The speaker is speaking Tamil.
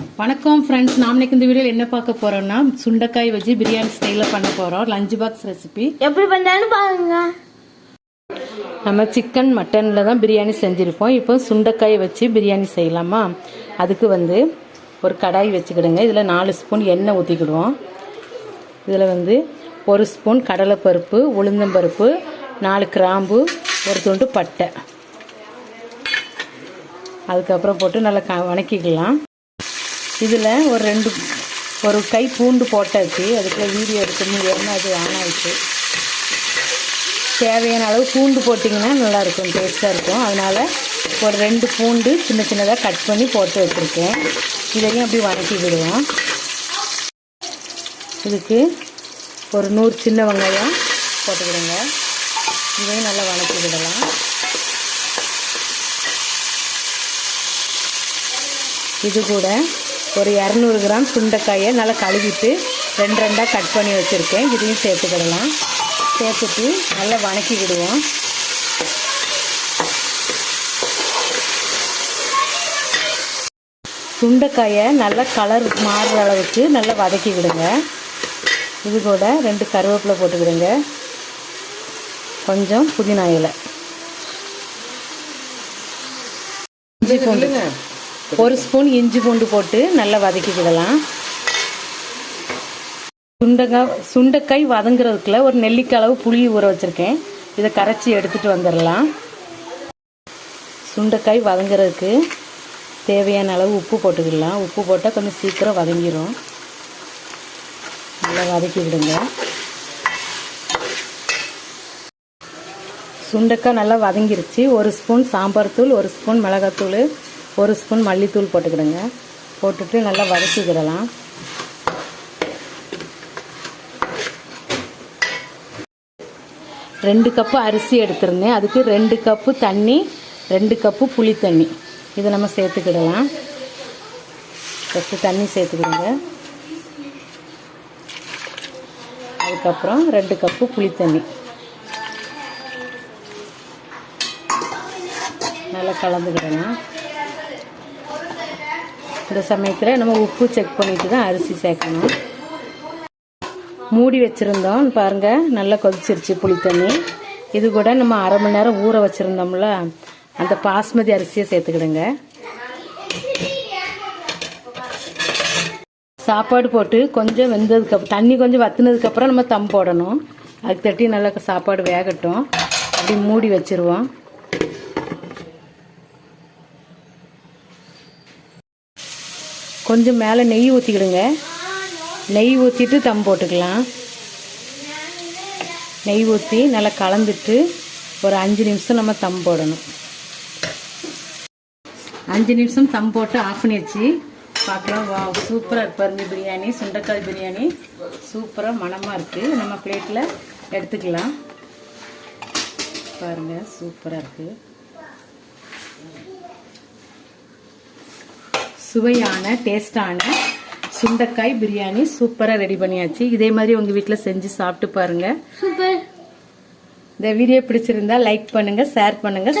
வணக்கம் ஃப்ரெண்ட்ஸ் நாம் இன்னைக்கு இந்த வீடியோவில் என்ன பார்க்க போறோம்னா சுண்டைக்காய் வச்சு பிரியாணி ஸ்டைலில் பண்ண போறோம். லஞ்ச் பாக்ஸ் ரெசிபி எப்படி பண்ணான்னு பாருங்க. நம்ம சிக்கன் மட்டனில் தான் பிரியாணி செஞ்சுருப்போம். இப்போ சுண்டைக்காய் வச்சு பிரியாணி செய்யலாமா? அதுக்கு வந்து ஒரு கடாய் வச்சுக்கிடுங்க. இதில் நாலு ஸ்பூன் எண்ணெய் ஊற்றிக்கிடுவோம் இதில் வந்து ஒரு ஸ்பூன் கடலைப்பருப்பு உளுந்தம்பருப்பு நாலு கிராம்பு ஒரு துண்டு பட்டை. அதுக்கப்புறம் போட்டு நல்லா க வணக்கிக்கலாம். இதில் ஒரு ரெண்டு ஒரு கை பூண்டு போட்டாச்சு. அதுக்குள்ள வீடியோ எடுக்கணும் ஏன்னா அது ஆன் ஆயிடுச்சு தேவையான அளவு பூண்டு போட்டிங்கன்னா நல்லாயிருக்கும் டேஸ்ட்டாக இருக்கும். அதனால் ஒரு ரெண்டு பூண்டு சின்ன சின்னதாக கட் பண்ணி போட்டு வச்சுருக்கேன். இதையும் அப்படி வதக்கி விடுவோம். இதுக்கு ஒரு நூறு சின்ன வெங்காயம் போட்டுக்கிடுங்க இதையும் நல்லா வதக்கி விடலாம். இது கூட ஒரு இரநூறு கிராம் சுண்டைக்காயை நல்லா கழுவிட்டு ரெண்டு ரெண்டாக கட் பண்ணி வச்சுருக்கேன். இதையும் சேர்த்துக்கிடலாம். சேர்த்துட்டு நல்லா வணக்கி விடுவோம். சுண்டைக்காயை நல்லா கலர் மாறுற அளவுக்கு நல்லா வதக்கி விடுங்க. இது கூட ரெண்டு கருவேப்பிலை போட்டுக்கிடுங்க கொஞ்சம் புதினா இலை. இஞ்சி பூண்டு. ஒரு ஸ்பூன் இஞ்சி பூண்டு போட்டு நல்லா வதக்கிக்கிடலாம். சுண்டக்காய் சுண்டைக்காய் வதங்குறதுக்குள்ள ஒரு நெல்லிக்காய் அளவு புளி ஊற வச்சுருக்கேன். இதை கரைச்சி எடுத்துகிட்டு வந்துடலாம். சுண்டைக்காய் வதங்குறதுக்கு தேவையான அளவு உப்பு போட்டுக்கிடலாம். உப்பு போட்டால் கொஞ்சம் சீக்கிரம் வதங்கிடும் நல்லா வதக்கி விடுங்க சுண்டைக்காய் நல்லா வதங்கிருச்சு. ஒரு ஸ்பூன் சாம்பார் தூள் ஒரு ஸ்பூன் மிளகாத்தூள் ஒரு ஸ்பூன் மல்லித்தூள் போட்டுக்கிடுங்க. போட்டுட்டு நல்லா வதக்கிக்கிடலாம். ரெண்டு கப்பு அரிசி எடுத்துருந்தேன். அதுக்கு ரெண்டு கப்பு தண்ணி ரெண்டு கப்பு புளி தண்ணி. இதை நம்ம சேர்த்துக்கிடலாம். ஃபஸ்ட்டு தண்ணி சேர்த்துக்கிடுங்க. அதுக்கப்புறம் ரெண்டு கப்பு புளி தண்ணி. நல்லா கலந்துக்கிடலாம். இந்த சமயத்தில் நம்ம உப்பு செக் பண்ணிட்டு தான் அரிசி சேர்க்கணும். மூடி வச்சுருந்தோம். பாருங்கள் நல்லா கொதிச்சிருச்சு புளி தண்ணி. இது கூட நம்ம அரை மணி நேரம் ஊற வச்சுருந்தோம்ல அந்த பாஸ்மதி அரிசியை சேர்த்துக்கிடுங்க. சாப்பாடு போட்டு கொஞ்சம் வெந்ததுக்கு தண்ணி கொஞ்சம் வத்துனதுக்கப்புறம் நம்ம தம் போடணும். அதுக்கு தட்டி நல்லா சாப்பாடு வேகட்டும். அப்படி மூடி வச்சிருவோம். கொஞ்சம் மேலே நெய் ஊற்றிக்கிடுங்க நெய் ஊற்றிட்டு தம் போட்டுக்கலாம். நெய் ஊற்றி நல்லா கலந்துட்டு ஒரு அஞ்சு நிமிஷம் நம்ம தம் போடணும். அஞ்சு நிமிஷம் தம் போட்டு ஆஃப் பண்ணிடுச்சு பார்க்கலாம். வா சூப்பராக இருப்பாருங்க பிரியாணி. சுண்டக்காய் பிரியாணி. சூப்பராக மணமாக இருக்குது நம்ம பிளேட்டில் எடுத்துக்கலாம். பாருங்கள் சூப்பராக இருக்குது சுவையான டேஸ்டான சுண்டைக்காய் பிரியாணி சூப்பராக ரெடி பண்ணியாச்சு. இதே மாதிரி உங்கள் வீட்டில் செஞ்சு சாப்பிட்டு சூப்பர். இந்த வீடியோ பிடிச்சிருந்தா லைக் பண்ணுங்கள் ஷேர் பண்ணுங்க